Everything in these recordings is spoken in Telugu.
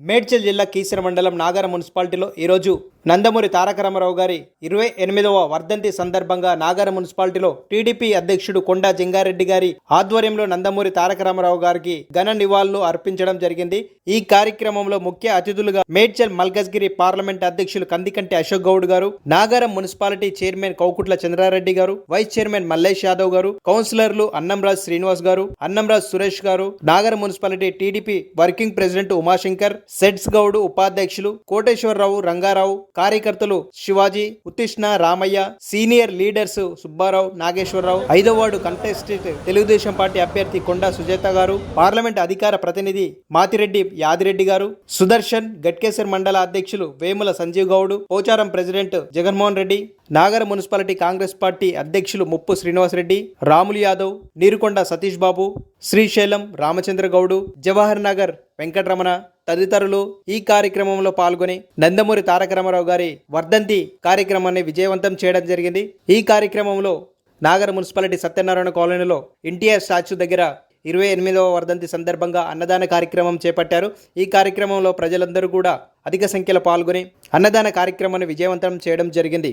మేడ్చల్ జిల్లా కీసర మండలం నాగర మున్సిపాలిటీలో ఈరోజు నందమూరి తారక రామారావు గారి ఇరవై ఎనిమిదవ వర్ధంతి సందర్భంగా నాగర మున్సిపాలిటీలో టీడీపీ అధ్యక్షుడు కొండా జంగారెడ్డి గారి ఆధ్వర్యంలో నందమూరి తారక రామారావు గారికి ఘన నివాళులు అర్పించడం జరిగింది. ఈ కార్యక్రమంలో ముఖ్య అతిథులుగా మేడ్చల్ మల్కజ్గిరి పార్లమెంట్ అధ్యక్షులు Kandikanti Ashok Goud garu Nagaram municipality chairman Koukutla Chandra Reddy garu vice chairman Mallesh Yadav గారు కౌన్సిలర్లు అన్నంరాజ్ శ్రీనివాస్ గారు అన్నంరాజ్ సురేష్ గారు Nagara municipality TDP working president Umashankar sets Goud ఉపాధ్యక్షులు కోటేశ్వరరావు రంగారావు కార్యకర్తలు శివాజీ ఉత్తిష్ణ రామయ్య సీనియర్ లీడర్స్ సుబ్బారావు నాగేశ్వరరావు ఐదో వార్డు కంటెస్టెంట్ తెలుగుదేశం పార్టీ అభ్యర్థి కొండా సుజాత గారు పార్లమెంట్ అధికార ప్రతినిధి మాతిరెడ్డి యాదిరెడ్డి గారు సుదర్శన్ గట్కేశ్వర్ మండల అధ్యక్షులు Vemula Sanjeev Goud Pocharam president Jaganmohan Reddy Nagara municipality Congress party అధ్యక్షులు ముప్పు శ్రీనివాసరెడ్డి రాములు యాదవ్ నీరుకొండ సతీష్ బాబు శ్రీశైలం రామచంద్ర గౌడు జవహర్ నగర్ వెంకటరమణ తదితరులు ఈ కార్యక్రమంలో పాల్గొని నందమూరి తారక రామారావు గారి వర్ధంతి కార్యక్రమాన్ని విజయవంతం చేయడం జరిగింది. ఈ కార్యక్రమంలో నాగర మున్సిపాలిటీ సత్యనారాయణ కాలనీలో ఎన్టీఆర్ స్టాచ్యూ దగ్గర ఇరవై ఎనిమిదవ వర్ధంతి సందర్భంగా అన్నదాన కార్యక్రమం చేపట్టారు. ఈ కార్యక్రమంలో ప్రజలందరూ కూడా అధిక సంఖ్యలో పాల్గొని అన్నదాన కార్యక్రమాన్ని విజయవంతం చేయడం జరిగింది.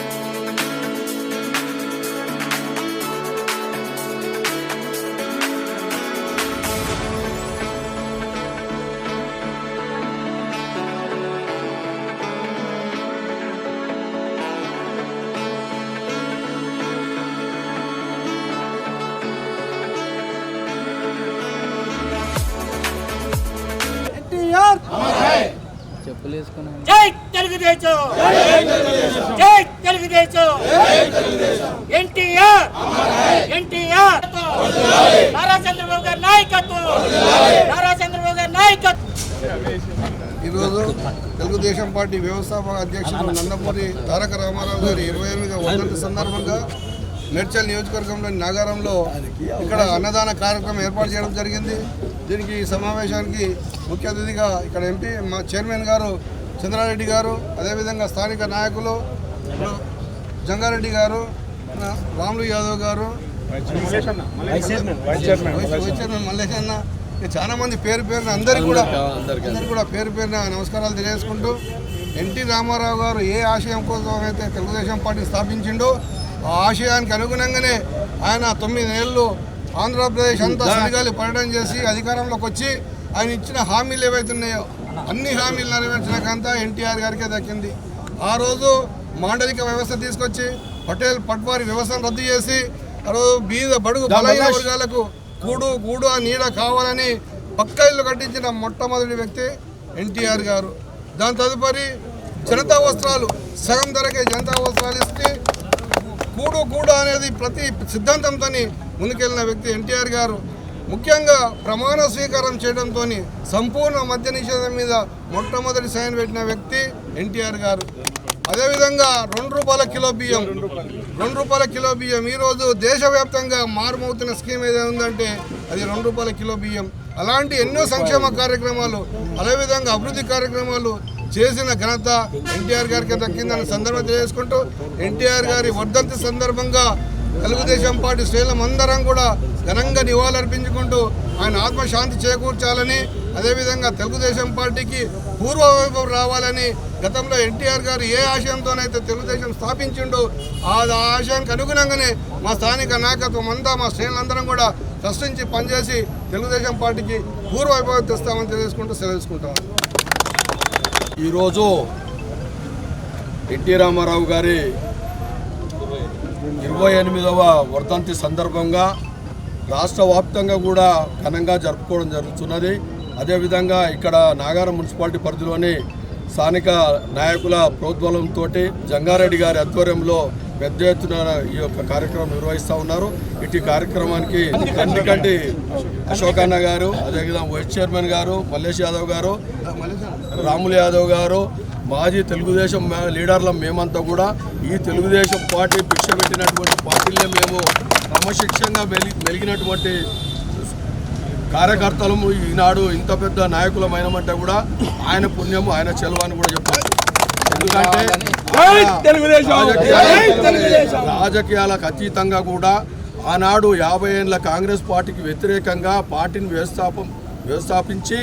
జై తెలుగుదేశం! జై తెలుగుదేశం! ఎన్టీఆర్! ఎన్టీఆర్! నారా చంద్రబాబు గారి నాయకత్వం! నారా చంద్రబాబు గారి నాయకత్వం! ఈరోజు తెలుగుదేశం పార్టీ వ్యవస్థాపక అధ్యక్షుడు నందమూరి తారక రామారావు గారి ఇరవై ఎనిమిదవ వర్ధంతి సందర్భంగా మేడ్చల్ నియోజకవర్గంలోని నాగారంలో ఇక్కడ అన్నదాన కార్యక్రమం ఏర్పాటు చేయడం జరిగింది. దీనికి సమావేశానికి ముఖ్య అతిథిగా ఇక్కడ ఎంపీ మా చైర్మన్ గారు చంద్రారెడ్డి గారు అదేవిధంగా స్థానిక నాయకులు జంగారెడ్డి గారు రాములు యాదవ్ గారు వైస్ చైర్మన్ మల్లేష్ అన్న చాలా మంది పేరు పేరున అందరికీ కూడా అందరికీ కూడా పేరు పేరున నమస్కారాలు తెలియజేసుకుంటూ ఎన్టీ రామారావు గారు ఏ ఆశయం కోసం అయితే తెలుగుదేశం పార్టీ స్థాపించిండో ఆ ఆశయానికి అనుగుణంగానే ఆయన తొమ్మిది నెలలు ఆంధ్రప్రదేశ్ అంతా సుడిగాలి పర్యటన చేసి అధికారంలోకి వచ్చి ఆయన ఇచ్చిన హామీలు ఏవైతే ఉన్నాయో అన్ని హామీలు నెరవేర్చినాకంతా ఎన్టీఆర్ గారికే దక్కింది. ఆ రోజు మాండలిక వ్యవస్థ తీసుకొచ్చి పటేల్ పట్వారి వ్యవస్థను రద్దు చేసి ఆ రోజు బీద బడుగు బలహీన వర్గాలకు కూడు గూడు ఆ నీడ కావాలని పక్క ఇల్లు కట్టించిన మొట్టమొదటి వ్యక్తి ఎన్టీఆర్ గారు. దాని తదుపరి జనతా వస్త్రాలు సగం ధరకే జనతా వస్త్రాలు ఇస్తే కూడు గూడు అనేది ప్రతి సిద్ధాంతంతో ముందుకెళ్ళిన వ్యక్తి ఎన్టీఆర్ గారు. ముఖ్యంగా ప్రమాణ స్వీకారం చేయడంతో సంపూర్ణ మద్య నిషేధం మీద మొట్టమొదటి సైన్ పెట్టిన వ్యక్తి ఎన్టీఆర్ గారు. అదేవిధంగా రెండు రూపాయల కిలో బియ్యం రెండు రూపాయల కిలో బియ్యం. ఈరోజు దేశవ్యాప్తంగా మారుమవుతున్న స్కీమ్ ఏదైనా ఉందంటే అది రెండు రూపాయల కిలో బియ్యం. అలాంటి ఎన్నో సంక్షేమ కార్యక్రమాలు అదేవిధంగా అభివృద్ధి కార్యక్రమాలు చేసిన ఘనత ఎన్టీఆర్ గారికి దక్కిందని సందర్భం తెలియజేసుకుంటూ ఎన్టీఆర్ గారి వర్ధంతి సందర్భంగా తెలుగుదేశం పార్టీ శ్రేణులం అందరం కూడా ఘనంగా నివాళులర్పించుకుంటూ ఆయన ఆత్మశాంతి చేకూర్చాలని అదేవిధంగా తెలుగుదేశం పార్టీకి పూర్వవైపు రావాలని గతంలో ఎన్టీఆర్ గారు ఏ ఆశయంతోనైతే తెలుగుదేశం స్థాపించిండో ఆ ఆశయానికి అనుగుణంగానే మా స్థానిక నాయకత్వం అంతా మా శ్రేణులందరం కూడా ప్రశ్నించి పనిచేసి తెలుగుదేశం పార్టీకి పూర్వవైభవం తెస్తామని తెలుసుకుంటూ సెలవుకుంటాం ఈరోజు ఎన్టీ రామారావు గారి ఇరవై ఎనిమిదవ వర్ధంతి సందర్భంగా రాష్ట్ర వ్యాప్తంగా కూడా ఘనంగా జరుపుకోవడం జరుగుతున్నది. అదేవిధంగా ఇక్కడ నాగారం మున్సిపాలిటీ పరిధిలోని స్థానిక నాయకుల ప్రోద్బలంతో జంగారెడ్డి గారి ఆధ్వర్యంలో పెద్ద ఎత్తున ఈ యొక్క కార్యక్రమం నిర్వహిస్తూ ఉన్నారు. ఇటు కార్యక్రమానికి కంటికంటి అశోకన్న గారు అదేవిధంగా వైస్ చైర్మన్ గారు మల్లేష్ యాదవ్ గారు రాములు యాదవ్ గారు మాజీ తెలుగుదేశం లీడర్లం మేమంతా కూడా ఈ తెలుగుదేశం పార్టీ భిక్ష పెట్టినటువంటి పార్టీలే మేము క్రమశిక్షంగా మెలి మెలిగినటువంటి కార్యకర్తలము ఈనాడు ఇంత పెద్ద నాయకులమైనమంటే కూడా ఆయన పుణ్యము ఆయన చెలవు అని కూడా చెప్పచ్చు. ఎందుకంటే రాజకీయాల- రాజకీయాలకు అతీతంగా కూడా ఆనాడు యాభై ఏళ్ళ కాంగ్రెస్ పార్టీకి వ్యతిరేకంగా పార్టీని వ్యవస్థాపం వ్యవస్థాపించి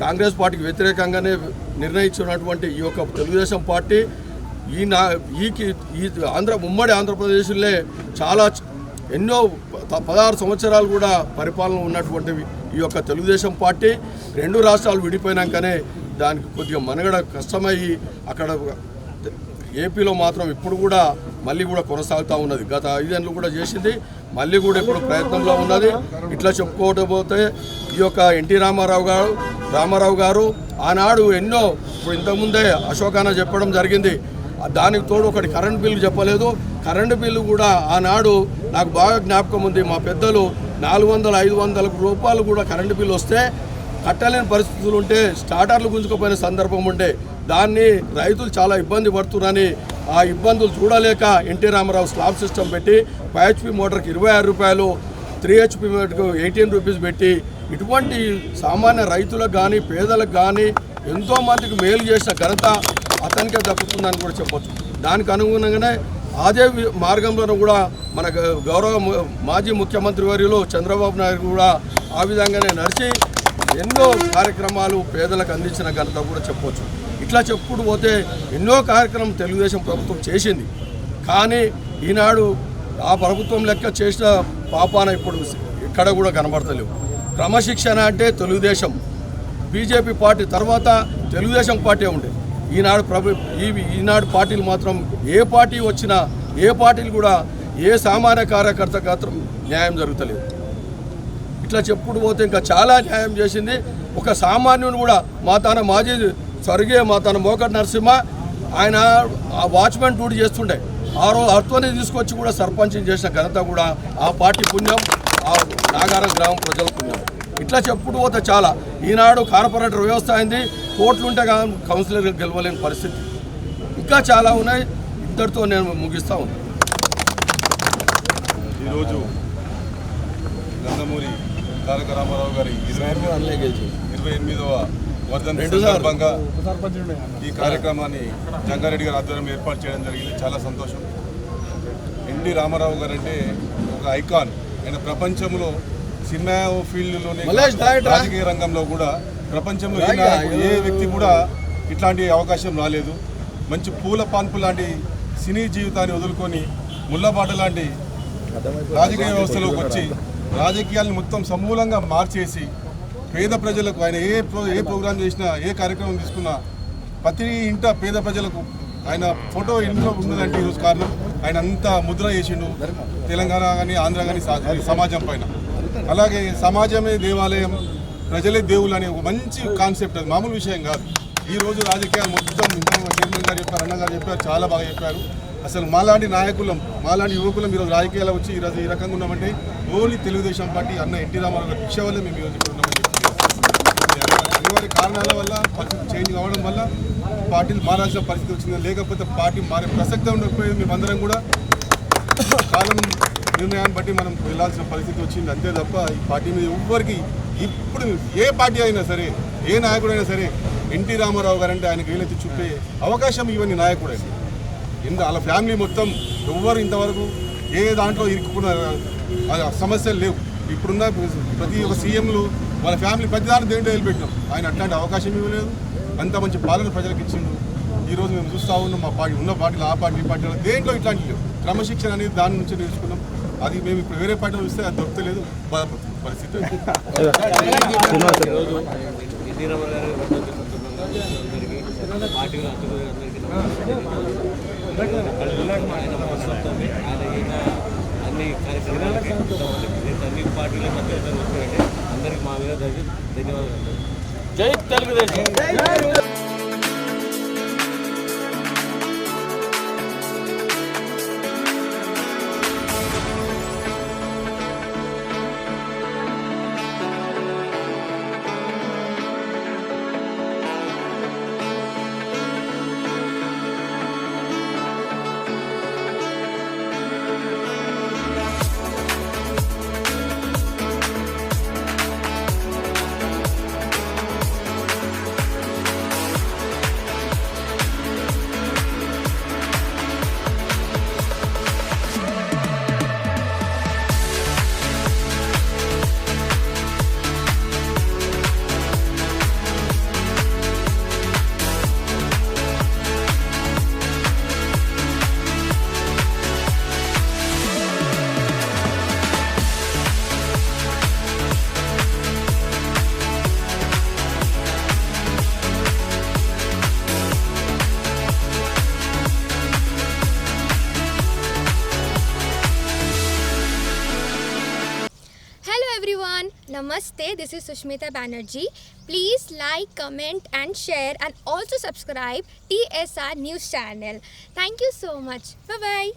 కాంగ్రెస్ పార్టీకి వ్యతిరేకంగానే నిర్ణయించినటువంటి ఈ యొక్క తెలుగుదేశం పార్టీ ఈ నా ఈకి ఈ ఆంధ్ర ఉమ్మడి ఆంధ్రప్రదేశ్లో చాలా ఎన్నో పదహారు సంవత్సరాలు కూడా పరిపాలన ఉన్నటువంటి ఈ యొక్క తెలుగుదేశం పార్టీ. రెండు రాష్ట్రాలు విడిపోయినాకనే దానికి కొద్దిగా మనగడ కష్టమయ్యి అక్కడ ఏపీలో మాత్రం ఇప్పుడు కూడా మళ్ళీ కూడా కొనసాగుతూ ఉన్నది. గత ఐదేళ్ళు కూడా చేసింది. మళ్ళీ కూడా ఇప్పుడు ప్రయత్నంలో ఉన్నది. ఇట్లా చెప్పుకోకపోతే ఈ యొక్క ఎన్టీ రామారావు గారు రామారావు గారు ఆనాడు ఎన్నో ఇప్పుడు ఇంతకుముందే అశోకాన చెప్పడం జరిగింది. దానికి తోడు ఒకటి కరెంట్ బిల్లు చెప్పలేదు. కరెంటు బిల్లు కూడా ఆనాడు నాకు బాగా జ్ఞాపకం ఉంది. మా పెద్దలు నాలుగు వందల ఐదు వందల రూపాయలు కూడా కరెంటు బిల్లు వస్తే కట్టలేని పరిస్థితులు ఉంటే స్టార్టర్లు గుంజుకుపోయిన సందర్భం ఉండే. దాన్ని రైతులు చాలా ఇబ్బంది పడుతున్నారని ఆ ఇబ్బందులు చూడలేక ఎన్టీ రామారావు స్లాబ్ సిస్టమ్ పెట్టి ఫైవ్ హెచ్పి మోటార్కి ఇరవై ఆరు రూపాయలు త్రీ హెచ్పి మోటార్కు ఎయిటీన్ రూపీస్ పెట్టి ఇటువంటి సామాన్య రైతులకు కానీ పేదలకు కానీ ఎంతోమందికి మేలు చేసిన ఘనత అతనికే దక్కుతుందని కూడా చెప్పొచ్చు. దానికి అనుగుణంగానే అదే వి- మార్గంలోనూ కూడా మన గౌరవ మాజీ ముఖ్యమంత్రి వర్యులు చంద్రబాబు నాయుడు కూడా ఆ విధంగానే నడిచి ఎన్నో కార్యక్రమాలు పేదలకు అందించిన ఘనత కూడా చెప్పవచ్చు ఇట్లా చెప్పుకుంటూ పోతే ఎన్నో కార్యక్రమం తెలుగుదేశం ప్రభుత్వం చేసింది. కానీ ఈనాడు ఆ ప్రభుత్వం లెక్క చేసిన పాపాన ఇప్పుడు ఎక్కడ కూడా కనబడతలేవు. క్రమశిక్షణ అంటే తెలుగుదేశం. బీజేపీ పార్టీ తర్వాత తెలుగుదేశం పార్టీ ఉండే. ఈనాడు ప్రభు ఈ ఈనాడు పార్టీలు మాత్రం ఏ పార్టీ వచ్చినా ఏ పార్టీలు కూడా ఏ సామాన్య కార్యకర్త మాత్రం న్యాయం జరుగుతలేదు. ఇట్లా చెప్పుడు పోతే ఇంకా చాలా న్యాయం చేసింది. ఒక సామాన్యుని కూడా మా తన మాజీ స్వర్గీయ మా తన మోకట్ నరసింహ ఆయన ఆ వాచ్మెన్ డ్యూటీ చేస్తుండే. ఆ రోజు అర్థాన్ని తీసుకొచ్చి కూడా సర్పంచ్ చేసిన ఘనత కూడా ఆ పార్టీ పుణ్యం ఆ నాగారం గ్రామం ప్రజల పుణ్యం. ఇట్లా చెప్పుడు పోతే చాలా. ఈనాడు కార్పొరేటర్ వ్యవస్థ అయింది. కోట్లుంటే కానీ కౌన్సిలర్ గెలవలేని పరిస్థితి. ఇంకా చాలా ఉన్నాయి. ఇద్దరితో నేను ముగిస్తా ఉన్నాను ఈరోజు నందమూరి తారక రామారావు గారి ఇరవై ఇరవై ఎనిమిదవ సార్లు. సందర్భంగా ఈ కార్యక్రమాన్ని జంగారెడ్డి గారి ఆధ్వర్యంలో ఏర్పాటు చేయడం జరిగింది. చాలా సంతోషం. ఎన్టీ రామారావు గారు అంటే ఒక ఐకాన్. ఆయన ప్రపంచంలో సినిమా ఫీల్డ్లోనే? రాజకీయ రంగంలో కూడా ప్రపంచంలో ఏ వ్యక్తి కూడా ఇట్లాంటి అవకాశం రాలేదు. మంచి పూల పాన్పు లాంటి సినీ జీవితాన్ని వదులుకొని ముళ్ళబాట లాంటి రాజకీయ వ్యవస్థలోకి వచ్చి రాజకీయాలను మొత్తం సమూలంగా మార్చేసి పేద ప్రజలకు ఆయన ఏ ప్రో ఏ ప్రోగ్రాం చేసినా ఏ కార్యక్రమం తీసుకున్నా ప్రతి ఇంట పేద ప్రజలకు ఆయన ఫోటో ఇంట్లో ఉన్నదంటే ఈరోజు కారణం. ఆయన అంత ముద్ర చేసిండు తెలంగాణ కానీ ఆంధ్ర కానీ సమాజం పైన. అలాగే సమాజమే దేవాలయం ప్రజలే దేవుళ్ళు అనే ఒక మంచి కాన్సెప్ట్ అది. మామూలు విషయం కాదు. ఈ రోజు రాజకీయాలు మొత్తం చైర్మన్ గారు చెప్పారు అన్నగారు చెప్పారు చాలా బాగా చెప్పారు. అసలు మాలాంటి నాయకులం మాలాంటి యువకులం ఈరోజు రాజకీయాలు వచ్చి ఈరోజు ఈ రకంగా ఉన్నామంటే ఓన్లీ తెలుగుదేశం పార్టీ అన్న ఎన్టీ రామారావు గారి శిక్ష వల్ల మేము ఈరోజు ఇక్కడ వారి కారణాల వల్ల పరిస్థితి చేంజ్ కావడం వల్ల పార్టీలు మారాల్సిన పరిస్థితి వచ్చింది. లేకపోతే పార్టీ మారే ప్రసక్తే ఉండకపోయింది మేమందరం కూడా. కాలం నిర్ణయాన్ని బట్టి మనం వెళ్ళాల్సిన పరిస్థితి వచ్చింది. అంతే తప్ప ఈ పార్టీ మీద ఎవ్వరికి ఇప్పుడు ఏ పార్టీ అయినా సరే ఏ నాయకుడైనా సరే ఎన్టీ రామారావు గారంటే ఆయనకు వీలైతే చూపే అవకాశం ఇవన్నీ నాయకుడైన ఇంత వాళ్ళ ఫ్యామిలీ మొత్తం ఎవ్వరు ఇంతవరకు ఏ దాంట్లో ఇరుక్కున్న సమస్యలు లేవు. ఇప్పుడున్న ప్రతి ఒక్క సీఎంలు వాళ్ళ ఫ్యామిలీ ప్రతిదాన్ని దేంట్లో వెళ్ళిపెట్టినాం ఆయన అట్లాంటి అవకాశం ఇవ్వలేదు అంత మంచి పాలన ప్రజలకు ఇచ్చిండు. ఈరోజు మేము చూస్తూ ఉన్నాం మా పార్టీ ఉన్న పార్టీలు ఆ పార్టీ ఈ పార్టీలు దేంట్లో ఇట్లాంటి క్రమశిక్షణ అనేది దాని నుంచి నేర్చుకున్నాం. అది మేము ఇప్పుడు వేరే పార్టీలో చూస్తే అది దొరకలేదు. బాధపడుతుంది పరిస్థితి ఈరోజు అన్ని కార్యక్రమాలకి అన్ని పార్టీలకు అత్యంత మా మీద ధన్య- ధన్యవాదాలు జై తెలుగుదేశం. नमस्ते this is Sushmita Banerjee. Please like comment and share and also subscribe T S R news channel thank you so much bye bye